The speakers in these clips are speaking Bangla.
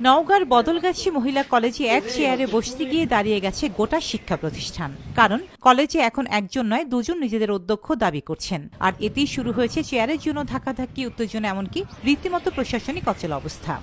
নওগাঁর বদলগাছি মহিলা কলেজে এক চেয়ারে বসতে গিয়ে দাঁড়িয়ে গেছে গোটা শিক্ষা প্রতিষ্ঠান। কারণ, কলেজে এখন একজন নয়, দুজন নিজেদের অধ্যক্ষ দাবি করছেন। আর এতেই শুরু হয়েছে চেয়ারের জন্য ধাক্কাধাক্কি, উত্তেজনা, এমনকি রীতিমতো প্রশাসনিক অচল অবস্থা।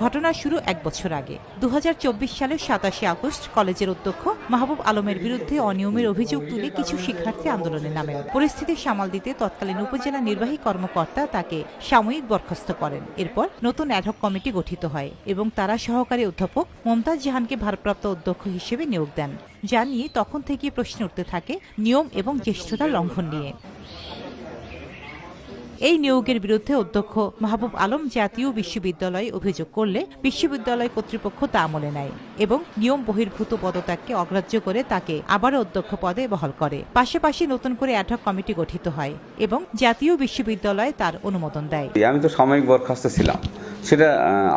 ঘটনা শুরু এক বছর আগে। দু হাজার চব্বিশ সালের সাতাশে আগস্ট কলেজের অধ্যক্ষ মাহবুব আলমের বিরুদ্ধে অনিয়মের অভিযোগ তুলে কিছু শিক্ষার্থী আন্দোলনে নামেন পরিস্থিতি সামাল দিতে তৎকালীন উপজেলা নির্বাহী কর্মকর্তা তাকে সাময়িক বরখাস্ত করেন। এরপর নতুন অ্যাডহক কমিটি গঠিত হয় এবং তারা সহকারী অধ্যাপক মমতাজ জাহানকে ভারপ্রাপ্ত অধ্যক্ষ হিসেবে নিয়োগ দেন। যা নিয়ে তখন থেকে প্রশ্ন উঠতে থাকে নিয়ম এবং জ্যেষ্ঠতার লঙ্ঘন নিয়ে। এই নিয়োগের বিরুদ্ধে অধ্যক্ষ মাহবুব আলম জাতীয় বিশ্ববিদ্যালয়ে অভিযোগ করলে বিশ্ববিদ্যালয় কর্তৃপক্ষ তা আমলে নেয় এবং নিয়ম বহির্ভূত পদত্যাগকে অগ্রাহ্য করে তাকে আবারও অধ্যক্ষ পদে বহাল করে। পাশাপাশি নতুন করে অ্যাডহক কমিটি গঠিত হয় এবং জাতীয় বিশ্ববিদ্যালয় তার অনুমোদন দেয়। আমি তো সাময়িক বরখাস্ত ছিলাম। সেটা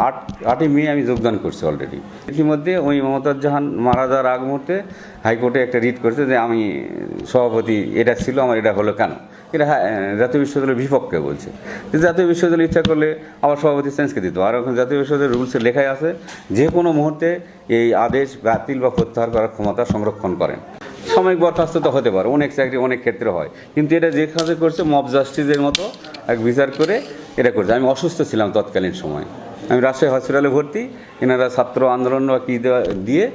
আট, আটই মে আমি যোগদান করছি অলরেডি ইতিমধ্যে ওই মমতাজ জাহান মারা যাওয়ার আগ মুহূর্তে হাইকোর্টে একটা রিট করেছে যে আমি সভাপতি, এটা ছিল, আমার এটা হলো কেন? হ্যাঁ, জাতীয় বিশ্ববিদ্যালয়ের বিপক্ষে বলছে। যে জাতীয় বিশ্ববিদ্যালয় ইচ্ছা করলে আবার সভাপতি চেঞ্জকে দিত। আর ওখানে জাতীয় বিশ্ববিদ্যালয়ের রুলসে লেখাই আছে যে কোনো মুহূর্তে এই আদেশ বাতিল বা প্রত্যাহার করার ক্ষমতা সংরক্ষণ করেন। সাময়িক বরখাস্ত তো হতে পারে অনেক চাকরি অনেক ক্ষেত্রে হয়। কিন্তু এটা যে কাজে করছে মব জাস্টিসের মতো এক বিচার করে এটা করছে। আমি অসুস্থ ছিলাম তৎকালীন সময়। আমি রাজশাহী হসপিটালে ভর্তি। এনারা ছাত্র আন্দোলন বা কী দিয়ে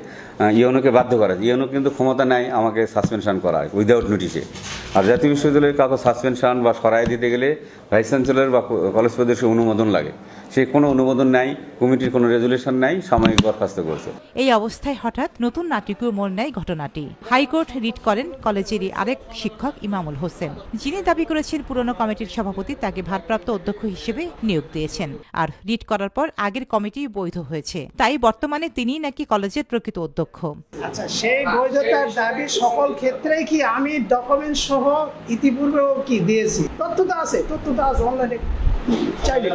ইউনোকে বাধ্য করা। ইউনো কিন্তু ক্ষমতা নেয় আমাকে সাসপেনশন করা উইদাউট নোটিশে আর জাতীয় বিশ্ববিদ্যালয়ের কাউকে সাসপেনশন বা সরাই দিতে গেলে ভাইস চ্যান্সেলর বা কলেজ প্রদেশের অনুমোদন লাগে। সে কোনো অনুমোদন নাই, কমিটির কোনো রেজুলেশন নাই, সাময়িক বরখাস্ত করছে। এই অবস্থায় হঠাৎ নতুন নাটকীয় মোড় নেয় ঘটনাটি। হাইকোর্ট রিট করেন কলেজেরই আরেক শিক্ষক ইমামুল হোসেন, যিনি দাবি করেছেন পুরনো কমিটির সভাপতি তাকে ভারপ্রাপ্ত অধ্যক্ষ হিসেবে নিয়োগ দিয়েছেন। আর রিট করার পর আগের কমিটি বৈধ হয়েছে। তাই বর্তমানে তিনিই নাকি কলেজের প্রকৃত অধ্যক্ষ। আচ্ছা সেই বৈধতার দাবি সকল ক্ষেত্রেই কি আমি ডকুমেন্ট সহ ইতিপূর্বেও কি দিয়েছি? তথ্য তো আছে, তথ্য তো আছে অনলাইনে চাইলে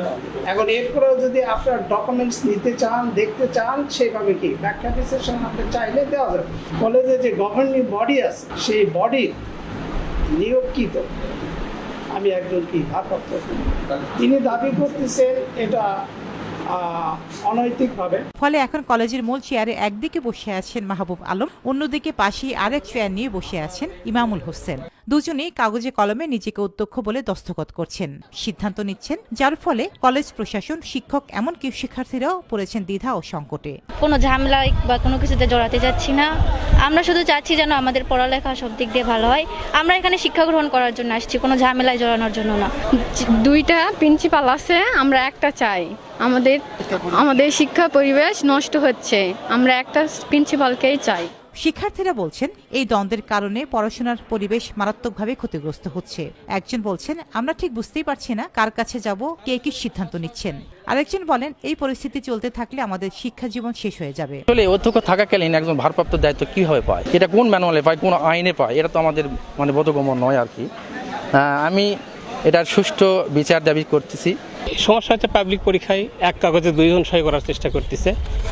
এখন এরপরেও যদি আপনার ডকুমেন্টস নিতে চান, দেখতে চান, সেভাবে কি ব্যাখ্যা বিশ্লেষণ আপনি চাইলে দেওয়া যাবে। কলেজে যে গভর্নিং বডি আছে, সেই বডি নিয়োগকৃত। আমি একজন কি ভারপ্রাপ্ত? তিনি দাবি করতেছেন, এটা অনৈতিকভাবে। ফলে এখন কলেজের মূল চেয়ারে একদিকে বসে আছেন মাহবুব আলম, অন্যদিকে পাশেই আরেক চেয়ার নিয়ে বসে আছেন ইমামুল হোসেন। দুজনেই কাগজে কলমে নিজেকে অধ্যক্ষ বলে দস্তখত করছেন। সিদ্ধান্ত নিচ্ছেন যার ফলে কলেজ প্রশাসন শিক্ষক এমনকি শিক্ষার্থীরাও পড়েছেন দ্বিধা ও সংকটে। কোনো ঝামেলায় বা কোনো কিছুতে জড়াতে যাচ্ছি না। আমরা শুধু চাচ্ছি যেন আমাদের পড়ালেখা সব দিক দিয়ে ভালো হয়। আমরা এখানে শিক্ষা গ্রহণ করার জন্য আসছি কোনো ঝামেলায় জড়ানোর জন্য না। দুইটা প্রিন্সিপাল আছে আমরা একটা চাই। আমাদের আমাদের শিক্ষা পরিবেশ নষ্ট হচ্ছে আমরা একটা প্রিন্সিপালকেই চাই। শিক্ষার্থীরা বলছেন, এই দ্বন্দ্বের কারণে পড়াশোনার পরিবেশ মারাত্মকভাবে ক্ষতিগ্রস্ত হচ্ছে। একজন বলছেন, আমরা ঠিক বুঝতেই পারছি না কার কাছে যাব, কে কি সিদ্ধান্ত নিচ্ছেন। আরেকজন বলেন, এই পরিস্থিতি চলতে থাকলে আমাদের শিক্ষা জীবন শেষ হয়ে যাবে। আসলে অধ্যক্ষ থাকাকালীন একজন ভারপ্রাপ্ত দায়িত্ব কীভাবে পায়? এটা কোন ম্যানুয়ালে পায়, কোন আইনে পায়? এটা তো আমাদের মানে বোধগম্য নয় আর কি। আমি এটার সুষ্ঠু বিচার দাবি করতেছি। সমস্যা হচ্ছে পাবলিক পরীক্ষায় এক কাগজে দুইজন সই করার চেষ্টা করতেছে।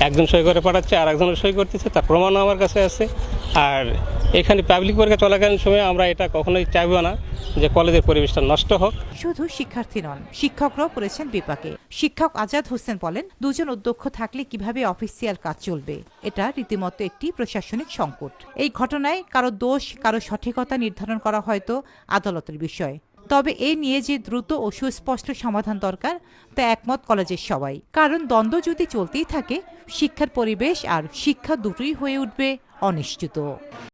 একজন সই করে পাঠাচ্ছে আর একজনের সই করতেছে তার প্রমাণও আমার কাছে আছে। আর এখানে পাবলিক পরীক্ষা চলাকালীন সময় আমরা এটা কখনোই চাইব না যে কলেজের পরিবেশটা নষ্ট হোক। শুধু শিক্ষার্থী নন শিক্ষকরাও পড়েছেন বিপাকে। শিক্ষক আজাদ হোসেন বলেন দুজন অধ্যক্ষ থাকলে কীভাবে অফিসিয়াল কাজ চলবে এটা রীতিমতো একটি প্রশাসনিক সংকট। এই ঘটনায় কারও দোষ কারও সঠিকতা নির্ধারণ করা হয়তো আদালতের বিষয়। তবে এ নিয়ে যে দ্রুত ও সুস্পষ্ট সমাধান দরকার, তা একমত কলেজের সবাই। কারণ দ্বন্দ্ব যদি চলতেই থাকে, শিক্ষার পরিবেশ আর শিক্ষা দুটোই হয়ে উঠবে অনিশ্চিত।